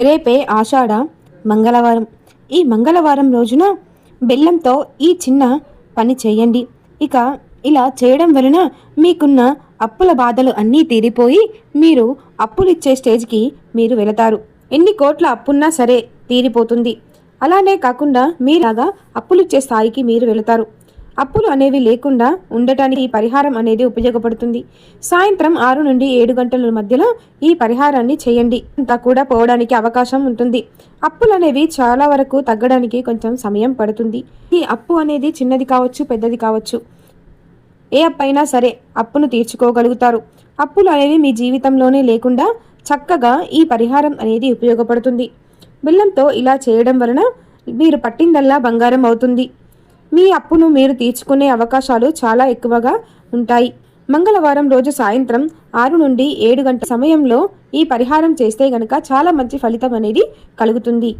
రేపే ఆషాఢ మంగళవారం. ఈ మంగళవారం రోజున బెల్లంతో ఈ చిన్న పని చేయండి. ఇక ఇలా చేయడం వలన మీకున్న అప్పుల బాధలు అన్నీ తీరిపోయి మీరు అప్పులిచ్చే స్టేజ్కి మీరు వెళతారు. ఎన్ని కోట్ల అప్పున్నా సరే తీరిపోతుంది. అలానే కాకుండా మీలాగా అప్పులిచ్చే స్థాయికి మీరు వెళతారు. అప్పులు అనేవి లేకుండా ఉండటానికి ఈ పరిహారం అనేది ఉపయోగపడుతుంది. సాయంత్రం ఆరు నుండి ఏడు గంటల మధ్యలో ఈ పరిహారాన్ని చేయండి. అంతా కూడా పోవడానికి అవకాశం ఉంటుంది. అప్పులు అనేవి చాలా వరకు తగ్గడానికి కొంచెం సమయం పడుతుంది. ఈ అప్పు అనేది చిన్నది కావచ్చు పెద్దది కావచ్చు. ఏ అప్పు అయినా సరే అప్పును తీర్చుకోగలుగుతారు. అప్పులు అనేవి మీ జీవితంలోనే లేకుండా చక్కగా ఈ పరిహారం అనేది ఉపయోగపడుతుంది. బెల్లంతో ఇలా చేయడం వలన మీరు పట్టిందల్లా బంగారం అవుతుంది. మీ అప్పును మీరు తీర్చుకునే అవకాశాలు చాలా ఎక్కువగా ఉంటాయి. మంగళవారం రోజు సాయంత్రం ఆరు నుండి ఏడు గంటల సమయంలో ఈ పరిహారం చేస్తే గనక చాలా మంచి ఫలితం అనేది కలుగుతుంది.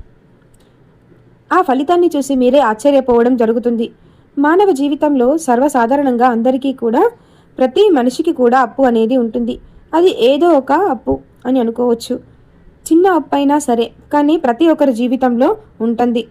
ఆ ఫలితాన్ని చూసి మీరే ఆశ్చర్యపోవడం జరుగుతుంది. మానవ జీవితంలో సర్వసాధారణంగా అందరికీ కూడా ప్రతి మనిషికి కూడా అప్పు అనేది ఉంటుంది. అది ఏదో ఒక అప్పు అని అనుకోవచ్చు. చిన్న అప్పు అయినా సరే కానీ ప్రతి ఒక్కరి జీవితంలో ఉంటుంది.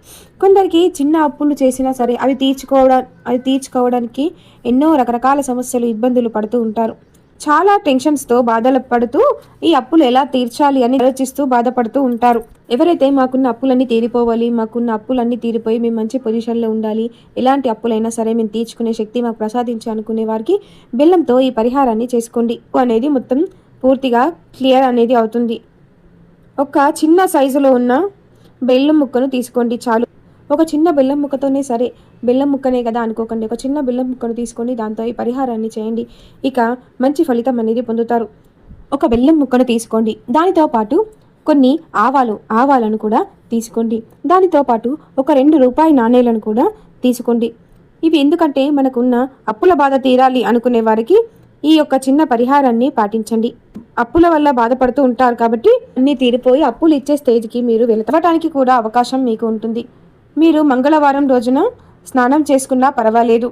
కొందరికి చిన్న అప్పులు చేసినా సరే అవి తీర్చుకోవడా అవి తీర్చుకోవడానికి ఎన్నో రకరకాల సమస్యలు ఇబ్బందులు పడుతూ ఉంటారు. చాలా టెన్షన్స్తో బాధలు పడుతూ ఈ అప్పులు ఎలా తీర్చాలి అని ఆలోచిస్తూ బాధపడుతూ ఉంటారు. ఎవరైతే మాకున్న అప్పులన్నీ తీరిపోవాలి మాకున్న అప్పులన్నీ తీరిపోయి మేము మంచి పొజిషన్లో ఉండాలి ఎలాంటి అప్పులైనా సరే మేము తీర్చుకునే శక్తి మాకు ప్రసాదించి అనుకునే వారికి బెల్లంతో ఈ పరిహారాన్ని చేసుకోండి. అనేది మొత్తం పూర్తిగా క్లియర్ అనేది అవుతుంది. ఒక చిన్న సైజులో ఉన్న బెల్లం ముక్కను తీసుకోండి చాలు. ఒక చిన్న బెల్లం ముక్కతోనే సరే బెల్లం ముక్కనే కదా అనుకోకండి. ఒక చిన్న బెల్లం ముక్కను తీసుకొని దాంతో ఈ పరిహారాన్ని చేయండి. ఇక మంచి ఫలితం అనేది పొందుతారు. ఒక బెల్లం ముక్కను తీసుకోండి. దానితో పాటు కొన్ని ఆవాలు ఆవాలను కూడా తీసుకోండి. దానితో పాటు ఒక రెండు రూపాయి నాణేలను కూడా తీసుకోండి. ఇవి ఎందుకంటే మనకున్న అప్పుల బాధ తీరాలి అనుకునే వారికి ఈ యొక్క చిన్న పరిహారాన్ని పాటించండి. అప్పుల వల్ల బాధపడుతూ ఉంటారు కాబట్టి అన్నీ తీరిపోయి అప్పులు ఇచ్చే స్టేజ్కి మీరు వెళతవటానికి కూడా అవకాశం మీకు ఉంటుంది. మీరు మంగళవారం రోజున స్నానం చేసుకున్నా పర్వాలేదు.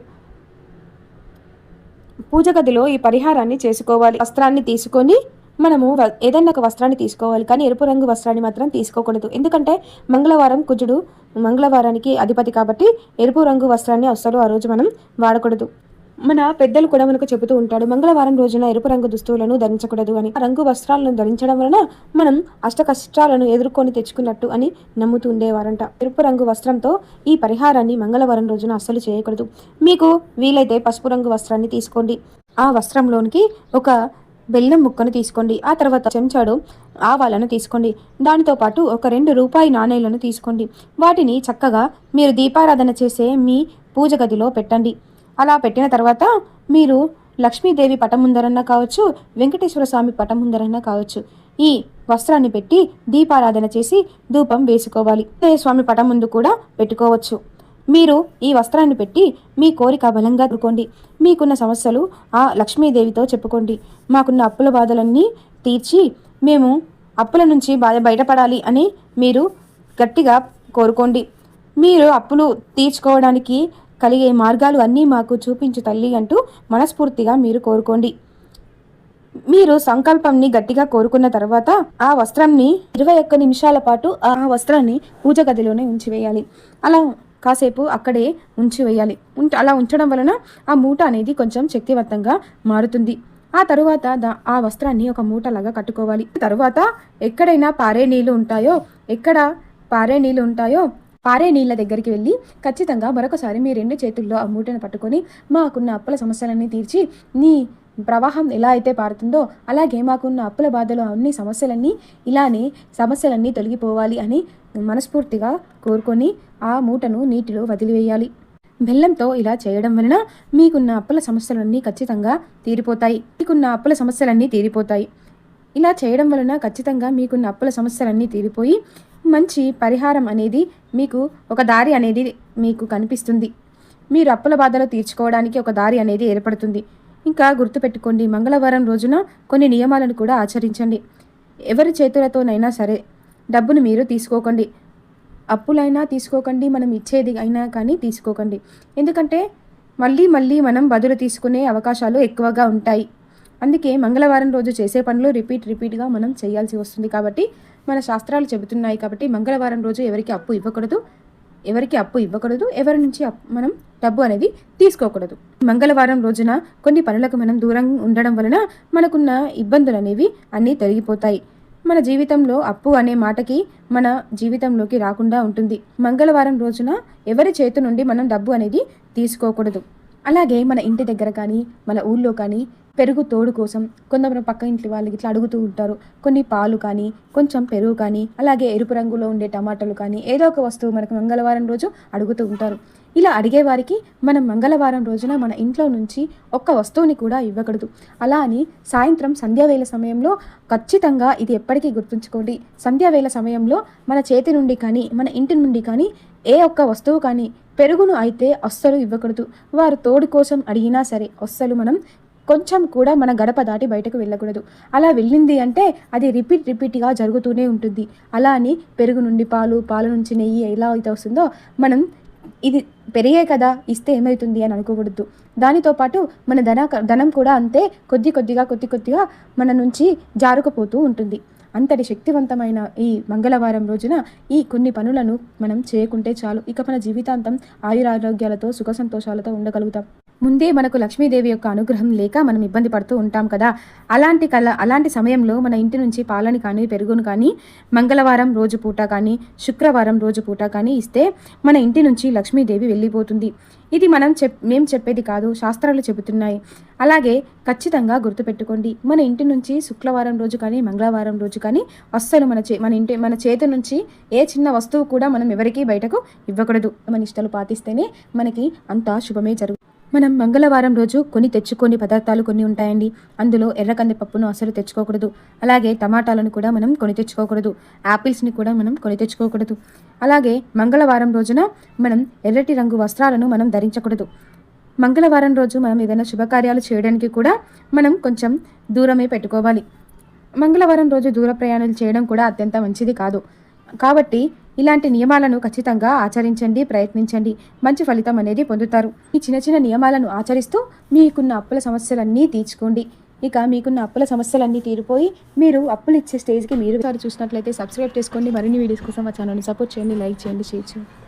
పూజ గదిలో ఈ పరిహారాన్ని చేసుకోవాలి. వస్త్రాన్ని తీసుకొని మనము ఏదైనా ఒక వస్త్రాన్ని తీసుకోవాలి. కానీ ఎరుపు రంగు వస్త్రాన్ని మాత్రం తీసుకోకూడదు. ఎందుకంటే మంగళవారం కుజుడు మంగళవారానికి అధిపతి కాబట్టి ఎరుపు రంగు వస్త్రాన్ని అస్సలు ఆ రోజు మనం వాడకూడదు. మన పెద్దలు కూడా మనకు చెబుతూ ఉంటాడు మంగళవారం రోజున ఎరుపు రంగు దుస్తువులను ధరించకూడదు అని. రంగు వస్త్రాలను ధరించడం వలన మనం అష్ట కష్టాలను ఎదుర్కొని తెచ్చుకున్నట్టు అని నమ్ముతూ ఉండేవారంట. ఎరుపు రంగు వస్త్రంతో ఈ పరిహారాన్ని మంగళవారం రోజున అస్సలు చేయకూడదు. మీకు వీలైతే పసుపు రంగు వస్త్రాన్ని తీసుకోండి. ఆ వస్త్రంలోనికి ఒక బెల్లం ముక్కను తీసుకోండి. ఆ తర్వాత చెంచాడు ఆవాలను తీసుకోండి. దానితో పాటు ఒక రెండు రూపాయి నాణేలను తీసుకోండి. వాటిని చక్కగా మీరు దీపారాధన చేసే మీ పూజ గదిలో పెట్టండి. అలా పెట్టిన తర్వాత మీరు లక్ష్మీదేవి పటం ముందరన్నా కావచ్చు వెంకటేశ్వర స్వామి పటం ముందరన్నా కావచ్చు ఈ వస్త్రాన్ని పెట్టి దీపారాధన చేసి ధూపం వేసుకోవాలి. ఏ స్వామి పటం ముందు కూడా పెట్టుకోవచ్చు. మీరు ఈ వస్త్రాన్ని పెట్టి మీ కోరిక బలంగా ఎదుర్కోండి మీకున్న సమస్యలు ఆ లక్ష్మీదేవితో చెప్పుకోండి. మాకున్న అప్పుల బాధలన్నీ తీర్చి మేము అప్పుల నుంచి బాధ బయటపడాలి అని మీరు గట్టిగా కోరుకోండి. మీరు అప్పులు తీర్చుకోవడానికి కలిగే మార్గాలు అన్నీ మాకు చూపించు తల్లి అంటూ మనస్ఫూర్తిగా మీరు కోరుకోండి. మీరు సంకల్పంని గట్టిగా కోరుకున్న తర్వాత ఆ వస్త్రాన్ని ఇరవై ఒక్క నిమిషాల పాటు ఆ వస్త్రాన్ని పూజ గదిలోనే ఉంచివేయాలి అలా కాసేపు అక్కడే ఉంచివేయాలి అలా ఉంచడం వలన ఆ మూట అనేది కొంచెం శక్తివంతంగా మారుతుంది. ఆ తరువాత దా ఆ వస్త్రాన్ని ఒక మూటలాగా కట్టుకోవాలి. తరువాత ఎక్కడైనా పారే నీళ్ళు ఉంటాయో ఎక్కడ పారే నీళ్ళు ఉంటాయో పారే నీళ్ళ దగ్గరికి వెళ్ళి ఖచ్చితంగా మరొకసారి మీ రెండు చేతుల్లో ఆ మూటను పట్టుకొని మాకున్న అప్పుల సమస్యలన్నీ తీర్చి నీ ప్రవాహం ఎలా అయితే పారుతుందో అలాగే మాకున్న అప్పుల బాధలో అన్ని సమస్యలన్నీ ఇలానే సమస్యలన్నీ తొలగిపోవాలి అని మనస్ఫూర్తిగా కోరుకొని ఆ మూటను నీటిలో వదిలివేయాలి. బెల్లంతో ఇలా చేయడం వలన మీకున్న అప్పుల సమస్యలన్నీ ఖచ్చితంగా తీరిపోతాయి. మీకున్న అప్పుల సమస్యలన్నీ తీరిపోతాయి. ఇలా చేయడం వలన ఖచ్చితంగా మీకున్న అప్పుల సమస్యలన్నీ తీరిపోయి మంచి పరిహారం అనేది మీకు ఒక దారి అనేది మీకు కనిపిస్తుంది. మీరు అప్పుల బాధలు తీర్చుకోవడానికి ఒక దారి అనేది ఏర్పడుతుంది. ఇంకా గుర్తుపెట్టుకోండి మంగళవారం రోజున కొన్ని నియమాలను కూడా ఆచరించండి. ఎవరి చేతులతోనైనా సరే డబ్బును మీరు తీసుకోకండి. అప్పులైనా తీసుకోకండి మనం ఇచ్చేది అయినా కానీ తీసుకోకండి. ఎందుకంటే మళ్ళీ మళ్ళీ మనం బదులు తీసుకునే అవకాశాలు ఎక్కువగా ఉంటాయి. అందుకే మంగళవారం రోజు చేసే పనులు రిపీట్ రిపీట్గా మనం చేయాల్సి వస్తుంది కాబట్టి మన శాస్త్రాలు చెబుతున్నాయి కాబట్టి మంగళవారం రోజు ఎవరికి అప్పు ఇవ్వకూడదు ఎవరికి అప్పు ఇవ్వకూడదు ఎవరి నుంచి అప్- మనం డబ్బు అనేది తీసుకోకూడదు. మంగళవారం రోజున కొన్ని పనులకు మనం దూరం ఉండడం వలన మనకున్న ఇబ్బందులు అనేవి అన్నీ తొలగిపోతాయి. మన జీవితంలో అప్పు అనే మాటకి మన జీవితంలోకి రాకుండా ఉంటుంది. మంగళవారం రోజున ఎవరి చేతి నుండి మనం డబ్బు అనేది తీసుకోకూడదు. అలాగే మన ఇంటి దగ్గర కానీ మన ఊళ్ళో కానీ పెరుగు తోడు కోసం కొందరు పక్క ఇంటి వాళ్ళకి ఇట్లా అడుగుతూ ఉంటారు. కొన్ని పాలు కానీ కొంచెం పెరుగు కానీ అలాగే ఎరుపు రంగులో ఉండే టమాటాలు కానీ ఏదో ఒక వస్తువు మనకు మంగళవారం రోజు అడుగుతూ ఉంటారు. ఇలా అడిగే వారికి మనం మంగళవారం రోజున మన ఇంట్లో నుంచి ఒక్క వస్తువుని కూడా ఇవ్వకూడదు. అలా అని సాయంత్రం సంధ్యావేళ సమయంలో ఖచ్చితంగా ఇది ఎప్పటికీ గుర్తుంచుకోండి. సంధ్యావేళ సమయంలో మన చేతి నుండి కానీ మన ఇంటి నుండి కానీ ఏ ఒక్క వస్తువు కానీ పెరుగును అయితే అస్సలు ఇవ్వకూడదు. వారు తోడు కోసం అడిగినా సరే అస్సలు మనం కొంచెం కూడా మన గడప దాటి బయటకు వెళ్ళకూడదు. అలా వెళ్ళింది అంటే అది రిపీట్ రిపీట్గా జరుగుతూనే ఉంటుంది. అలా అని పెరుగు నుండి పాలు పాలు నుంచి నెయ్యి ఎలా అయితే వస్తుందో మనం ఇది పెరిగే కదా ఇస్తే ఏమవుతుంది అని అనుకోకూడదు. దానితో పాటు మన ధన ధనం కూడా అంతే కొద్ది కొద్దిగా కొద్ది కొద్దిగా మన నుంచి జారుకుపోతూ ఉంటుంది. అంతటి శక్తివంతమైన ఈ మంగళవారం రోజున ఈ కొన్ని పనులను మనం చేయకుంటే చాలు. ఇక మన జీవితాంతం ఆయురారోగ్యాలతో సుఖ సంతోషాలతో ఉండగలుగుతాం. ముందే మనకు లక్ష్మీదేవి యొక్క అనుగ్రహం లేక మనం ఇబ్బంది పడుతూ ఉంటాం కదా. అలాంటి కల అలాంటి సమయంలో మన ఇంటి నుంచి పాలని కానీ పెరుగును కానీ మంగళవారం రోజు పూట కానీ శుక్రవారం రోజు పూట కానీ ఇస్తే మన ఇంటి నుంచి లక్ష్మీదేవి వెళ్ళిపోతుంది. ఇది మనం చెప్ మేము చెప్పేది కాదు శాస్త్రాలు చెబుతున్నాయి. అలాగే ఖచ్చితంగా గుర్తుపెట్టుకోండి మన ఇంటి నుంచి శుక్రవారం రోజు కానీ మంగళవారం రోజు కానీ అస్సలు మన చే మన ఇంటి మన చేతి నుంచి ఏ చిన్న వస్తువు కూడా మనం ఎవరికీ బయటకు ఇవ్వకూడదు. మన ఇష్టాలు పాటిస్తేనే మనకి అంతా శుభమే జరుగు మనం మంగళవారం రోజు కొని తెచ్చుకొని పదార్థాలు కొన్ని ఉంటాయండి. అందులో ఎర్ర కందిపప్పును అసలు తెచ్చుకోకూడదు. అలాగే టమాటాలను కూడా మనం కొని తెచ్చుకోకూడదు. యాపిల్స్ని కూడా మనం కొని తెచ్చుకోకూడదు. అలాగే మంగళవారం రోజున మనం ఎర్రటి రంగు వస్త్రాలను మనం ధరించకూడదు. మంగళవారం రోజు మనం ఏదైనా శుభకార్యాలు చేయడానికి కూడా మనం కొంచెం దూరమే పెట్టుకోవాలి. మంగళవారం రోజు దూర ప్రయాణాలు చేయడం కూడా అత్యంత మంచిది కాదు. కాబట్టి ఇలాంటి నియమాలను ఖచ్చితంగా ఆచరించండి ప్రయత్నించండి. మంచి ఫలితం అనేది పొందుతారు. ఈ చిన్న చిన్న నియమాలను ఆచరిస్తూ మీకున్న అప్పుల సమస్యలన్నీ తీర్చుకోండి. ఇక మీకున్న అప్పుల సమస్యలన్నీ తీరిపోయి మీరు అప్పులు ఇచ్చే స్టేజ్కి మీరు ఒకసారి చూసినట్లయితే సబ్స్క్రైబ్ చేసుకోండి. మరిన్ని వీడియోస్ కోసం మా ఛానల్ని సపోర్ట్ చేయండి లైక్ చేయండి షేర్ చేయండి.